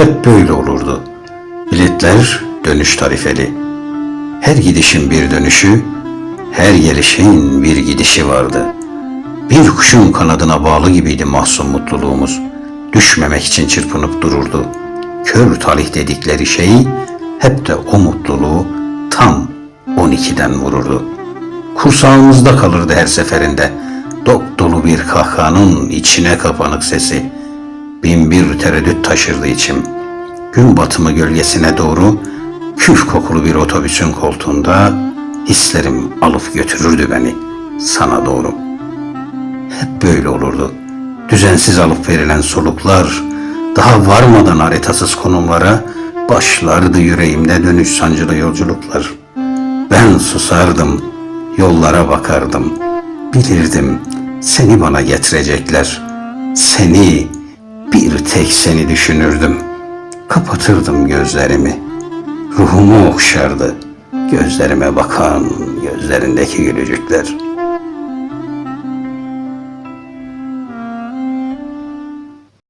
Hep böyle olurdu. Biletler dönüş tarifeli. Her gidişin bir dönüşü, her gelişin bir gidişi vardı. Bir kuşun kanadına bağlı gibiydi mahzun mutluluğumuz. Düşmemek için çırpınıp dururdu. Kör talih dedikleri şey hep de o mutluluğu tam 12'den vururdu. Kursağımızda kalırdı her seferinde. Dop dolu bir kahkahanın içine kapanık sesi. Bin bir tereddüt taşırdı içim. Gün batımı gölgesine doğru küf kokulu bir otobüsün koltuğunda hislerim alıp götürürdü beni sana doğru. Hep böyle olurdu. Düzensiz alıp verilen soluklar, daha varmadan haritasız konumlara başlardı yüreğimde dönüş sancılı yolculuklar. Ben susardım, yollara bakardım. Bilirdim seni bana getirecekler. Seni, tek seni düşünürdüm. Kapatırdım gözlerimi. Ruhumu okşardı. Gözlerime bakan gözlerindeki gülücükler.